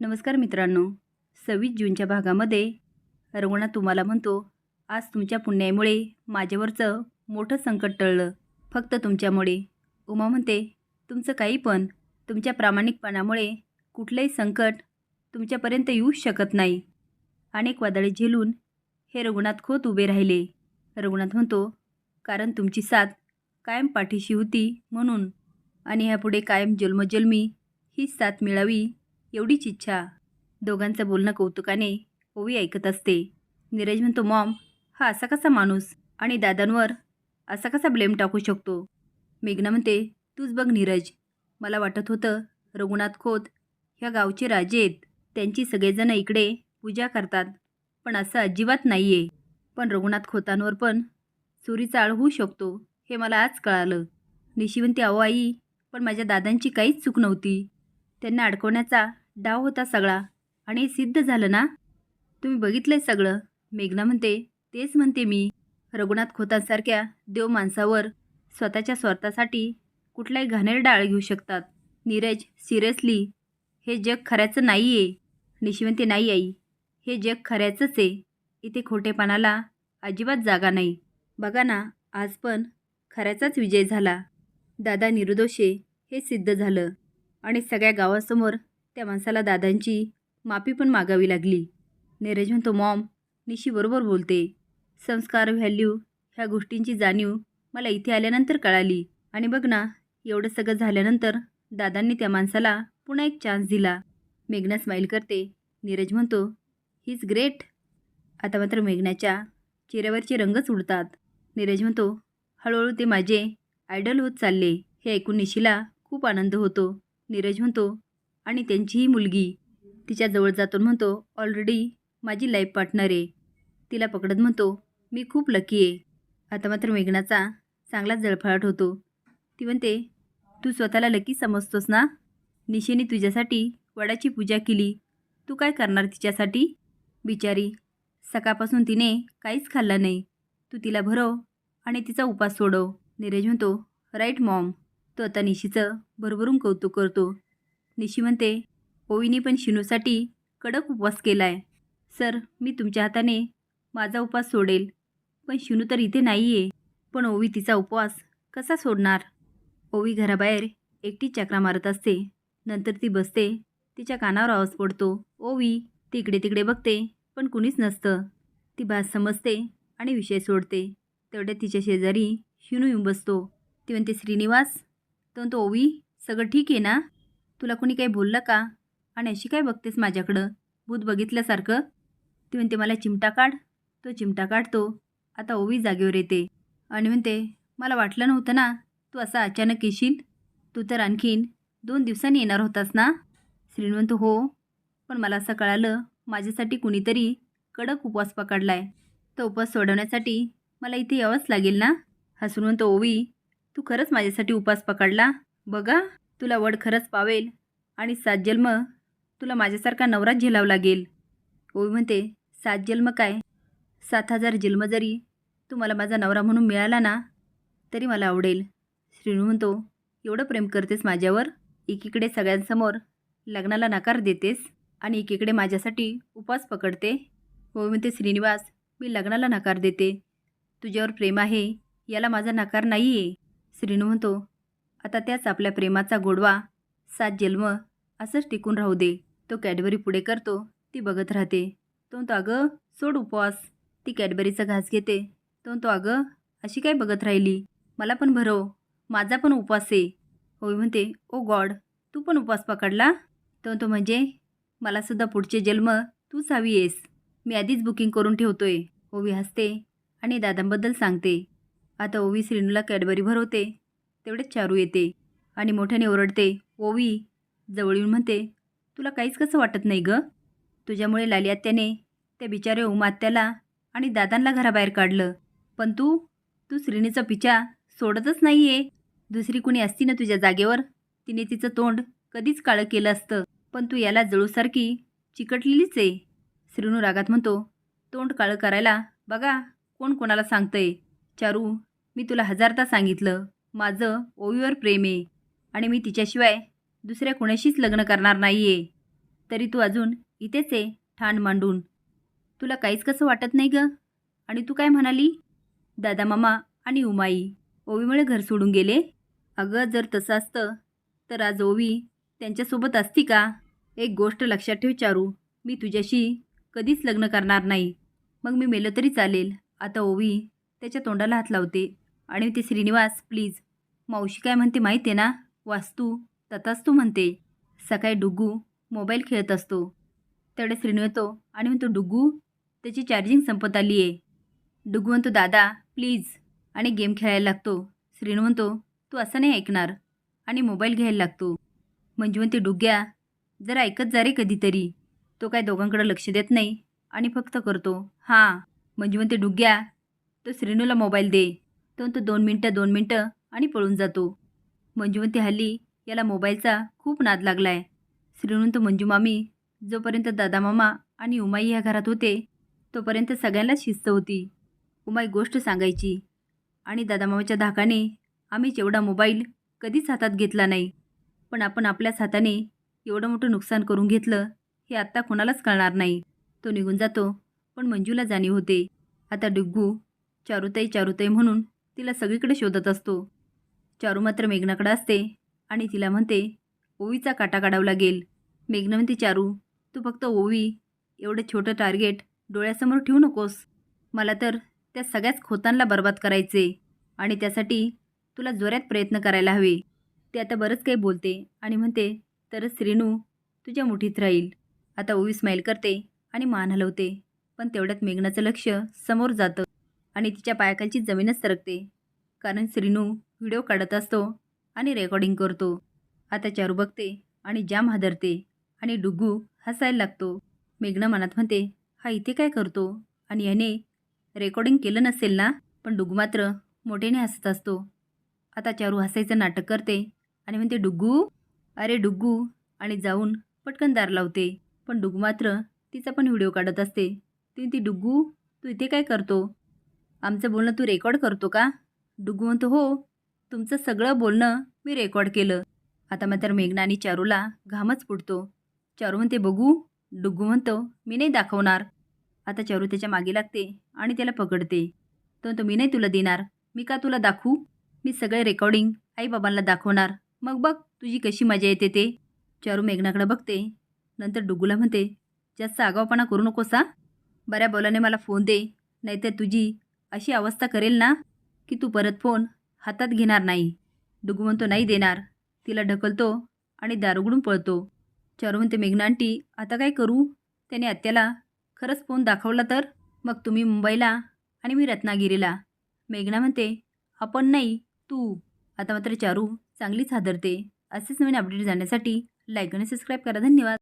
नमस्कार मित्रांनो. सव्वीस जूनच्या भागामध्ये रघुनाथ तुम्हाला म्हणतो आज तुमच्या पुण्यामुळे माझ्यावरचं मोठं संकट टळलं. फक्त तुमच्यामुळे. उमा म्हणते तुमचं काही पण तुमच्या प्रामाणिकपणामुळे कुठलंही संकट तुमच्यापर्यंत येऊच शकत नाही. अनेक वादळे झेलून हे रघुनाथ खोत उभे राहिले. रघुनाथ म्हणतो कारण तुमची साथ कायम पाठीशी होती म्हणून आणि ह्यापुढे कायम जन्मजन्मी हीच साथ मिळावी एवढीच इच्छा. दोघांचं बोलणं कौतुकाने ओवी ऐकत असते. नीरज म्हणतो मॉम हा असा कसा माणूस? आणि दादांवर असा कसा ब्लेम टाकू शकतो? मेघना म्हणते तूच बघ नीरज. मला वाटत होतं रघुनाथ खोत ह्या गावचे राजे आहेत. त्यांची सगळेजण इकडे पूजा करतात. पण असं अजिबात नाही आहे पण रघुनाथ खोतांवर पण चोरीचा आळ होऊ शकतो हे मला आज कळालं. निशिवंती अहो आई पण माझ्या दादांची काहीच चूक नव्हती. त्यांना अडकवण्याचा डाव होता सगळा. आणि सिद्ध झालं ना? तुम्ही बघितलंय सगळं. मेघना म्हणते तेच म्हणते मी. रघुनाथ खोतांसारख्या देव माणसावर स्वतःच्या स्वार्थासाठी कुठलाही घाणेर डाळ घेऊ शकतात. नीरज सिरियसली हे जग खऱ्याचं नाही आहे निशिवंती नाही आई हे जग खऱ्याचंच आहे. इथे खोटेपणाला अजिबात जागा नाही. बघा ना आज पण खऱ्याचाच विजय झाला. दादा निरुदोषे हे सिद्ध झालं. आणि सगळ्या गावासमोर त्या माणसाला दादांची माफी पण मागावी लागली. नीरज म्हणतो मॉम निशी बरोबर बोलते. संस्कार व्हॅल्यू ह्या गोष्टींची जाणीव मला इथे आल्यानंतर कळाली. आणि बघ ना एवढं सगळं झाल्यानंतर दादांनी त्या माणसाला पुन्हा एक चान्स दिला. मेघना स्माईल करते. नीरज म्हणतो ही इज ग्रेट आता मात्र मेघनाच्या चेहऱ्यावरचे रंगच उडतात. नीरज म्हणतो हळूहळू ते माझे आयडल होत चालले. हे ऐकून निशीला खूप आनंद होतो. नीरज म्हणतो आणि त्यांचीही मुलगी. तिच्याजवळ जातो म्हणतो ऑलरेडी माझी लाईफ पार्टनर आहे. तिला पकडत म्हणतो मी खूप लकी आहे. आता मात्र मेघनाचा चांगलाच जळफळाट होतो. ती म्हणते तू स्वतःला लकी समजतोस ना? निशेने तुझ्यासाठी वडाची पूजा केली. तू काय करणार तिच्यासाठी? बिचारी सकाळपासून तिने काहीच खाल्लं नाही. तू तिला भरव आणि तिचा उपास सोडव. नीरज म्हणतो राईट मॉम. तो आता निशीचं भरभरून कौतुक करतो. निशी म्हणते ओवीने पण शिनूसाठी कडक उपवास केला आहे सर मी तुमच्या हाताने माझा उपवास सोडेल. पण शिनू तर इथे नाही आहे पण ओवी तिचा उपवास कसा सोडणार? ओवी घराबाहेर एकटी चक्रा मारत असते. नंतर ती बसते. तिच्या कानावर आवाज पडतो. ओवी ती इकडे तिकडे बघते पण कुणीच नसतं. ती भास समजते आणि विषय सोडते. तेवढ्या तिच्या शेजारी शिनू येऊन बसतो. ती म्हणते श्रीनिवास तो म्हणतो ओवी सगळं ठीक आहे ना? तुला कोणी काही बोललं का? आणि अशी काय बघतेस माझ्याकडं? भूत बघितल्यासारखं? ती म्हणते मला चिमटा काढ. तो चिमटा काढतो. आता ओवी जागेवर येते. आणि म्हणते मला वाटलं नव्हतं ना तू असा अचानक येशील? तू तर आणखीन दोन दिवसांनी येणार होतास ना? श्रीमंत हो. पण मला असं कळालं माझ्यासाठी कुणीतरी कडक उपवास पकडलाय. तो उपवास सोडवण्यासाठी मला इथे यावंच लागेल ना? हसून म्हणतो ओवी तू खरंच माझ्यासाठी उपवास पकडला? बघा. तुला वड खरंच पावेल आणि सात जन्म तुला माझ्यासारखा नवराच झेलावं लागेल ओवी म्हणते सात जन्म काय? सात हजार जन्म जरी तू मला माझा नवरा म्हणून मिळाला ना तरी मला आवडेल. श्रीणू म्हणतो एवढं प्रेम करतेस माझ्यावर? एकीकडे सगळ्यांसमोर लग्नाला नकार देतेस आणि एकीकडे माझ्यासाठी उपास पकडते? ओवी म्हणते श्रीनिवास मी लग्नाला नकार देते. तुझ्यावर प्रेम आहे याला माझा नकार नाही आहे श्रीनू म्हणतो आता त्याच आपल्या प्रेमाचा गोडवा सात जन्म असंच टिकून राहू दे. तो कॅडबरी पुढे करतो ती बघत राहते. तो तो अगं सोड उपवास. ती कॅडबरीचा घास घेते. तो तो अगं अशी काय बघत राहिली? मला पण भरव. माझा पण उपवास आहे. होय म्हणते ओ गॉड तू पण उपवास पकडला? तो तो म्हणजे? मलासुद्धा पुढचे जन्म तूच हवी आहेस. मी आधीच बुकिंग करून ठेवतोय. ओवी हसते आणि दादांबद्दल सांगते. आता ओवी श्रीनूला कॅडबरी भरवते. तेवढेच चारू येते आणि मोठ्याने ओरडते ओवी जवळ येऊन म्हणते तुला काहीच कसं वाटत नाही गं? तुझ्यामुळे लाली आत्याने त्या बिचाऱ्या उमात्याला आणि दादांना घराबाहेर काढलं. पण तू तू श्रीनीचा पिछा सोडतच नाही आहे दुसरी कुणी असती ना तुझ्या जागेवर? तिने तिचं तोंड कधीच काळं केलं असतं. पण तू याला जळूसारखी चिकटलेलीच आहे. श्रीनू रागात म्हणतो तोंड काळं करायला बघा कोण कोणाला सांगतंय. चारू मी तुला हजारदा सांगितलं. माझं ओवीवर प्रेम आहे आणि मी तिच्याशिवाय दुसऱ्या कुणाशीच लग्न करणार नाही आहे तरी तू अजून इथेच आहे ठाण मांडून. तुला काहीच कसं वाटत नाही ग? आणि तू काय म्हणाली? दादा मामा आणि उमाई ओवीमुळे घर सोडून गेले? अगं जर तसं असतं तर आज ओवी त्यांच्यासोबत असती का? एक गोष्ट लक्षात ठेव चारू मी तुझ्याशी कधीच लग्न करणार नाही. मग मी मेलं तरी चालेल. आता ओवी त्याच्या तोंडाला हात लावते आणि ते श्रीनिवास प्लीज मावशी काय म्हणते माहिती आहे ना? वास्तू तथाच तू म्हणते. सकाळी डुग्गू मोबाईल खेळत असतो. तेवढे श्रीनू येतो आणि म्हणतो डुग्गू त्याची चार्जिंग संपत आली आहे. डुग्गू म्हणतो दादा प्लीज आणि गेम खेळायला लागतो. श्रीनू म्हणतो तू असं नाही ऐकणार. आणि मोबाईल घ्यायला लागतो. म्हणजे म्हणते डुग्ग्या जरा ऐकत जा रे कधीतरी. तो काय दोघांकडे लक्ष देत नाही आणि फक्त करतो. हां. म्हणजे म्हणते डुग्ग्या तो श्रीनूला मोबाईल दे. तो म्हणतो दोन मिनटं दोन मिनटं. आणि पळून जातो. मंजुवंती हल्ली याला मोबाईलचा खूप नाद लागला आहे श्रीवंत मंजूमामी जोपर्यंत दादामामा आणि उमाई ह्या घरात होते तोपर्यंत सगळ्यांना शिस्त होती. उमाई गोष्ट सांगायची आणि दादामामाच्या धाकाने आम्ही जेवढा मोबाईल कधीच हातात घेतला नाही पण आपण आपल्याच हाताने एवढं मोठं नुकसान करून घेतलं हे आत्ता कोणालाच कळणार नाही. तो निघून जातो पण मंजूला जाणीव होते. आता डुग्गू चारुताई चारुताई म्हणून तिला सगळीकडे शोधत असतो. चारू मात्र मेघनाकडे असते आणि तिला म्हणते ओवीचा काटा काढावा लागेल. मेघना म्हणते चारू तू फक्त ओवी. एवढं छोटं टार्गेट डोळ्यासमोर ठेवू नकोस. मला तर त्या सगळ्याच खोतांना बर्बाद करायचे आणि त्यासाठी तुला जोऱ्यात प्रयत्न करायला हवे. ते आता बरंच काही बोलते आणि म्हणते तरच श्रीनू तुझ्या मुठीत राहील. आता ओवी स्माईल करते आणि मान हलवते पण तेवढ्यात मेघनाचं लक्ष समोर जातं आणि तिच्या पायाखालची जमीनच सरकते. कारण श्रीनू व्हिडिओ काढत असतो आणि रेकॉर्डिंग करतो. आता चारू बघते आणि जाम हादरते आणि डुग्गू हसायला लागतो. मेघना मनात म्हणते हा इथे काय करतो? आणि याने रेकॉर्डिंग केलं नसेल ना पण डुग्गू मात्र मोठ्याने हसत असतो. आता चारू हसायचं नाटक करते आणि म्हणते डुग्गू अरे डुग्गू आणि जाऊन पटकन दार लावते. पण डुग्गू मात्र तिचा पण व्हिडिओ काढत असते. ती ती डुग्गू तू इथे काय करतो? आमचं बोलणं तू रेकॉर्ड करतो का? डुग्गू म्हणतो हो तुमचं सगळं बोलणं मी रेकॉर्ड केलं. आता मात्र मेघना आणि चारूला घामच फुटतो चारू म्हणते बघू. डुग्गू म्हणतो मी नाही दाखवणार. आता चारू त्याच्यामागे लागते आणि त्याला पकडते. तो म्हणतो मी नाही तुला देणार. मी का तुला दाखवू? मी सगळे रेकॉर्डिंग आईबाबांना दाखवणार. मग बघ तुझी कशी मजा येते ते. चारू मेघनाकडे बघते. नंतर डुग्गूला म्हणते जास्त आगावपणा करू नको सा बऱ्या बोलाने मला फोन दे. नाहीतर तुझी अशी अवस्था करेल ना की तू परत फोन हातात घेणार नाही. डुगवंतो नाही देणार. तिला ढकलतो आणि दारुगडून पळतो. चारू म्हणते मेघना आंटी आता काय करू? त्याने आत्याला खरंच फोन दाखवला तर? मग तुम्ही मुंबईला आणि मी रत्नागिरीला. मेघना म्हणते आपण नाही तू. आता मात्र चारू चांगलीच हादरते. असेच नवीन अपडेट जाण्यासाठी लाईक आणि सबस्क्राईब करा. धन्यवाद.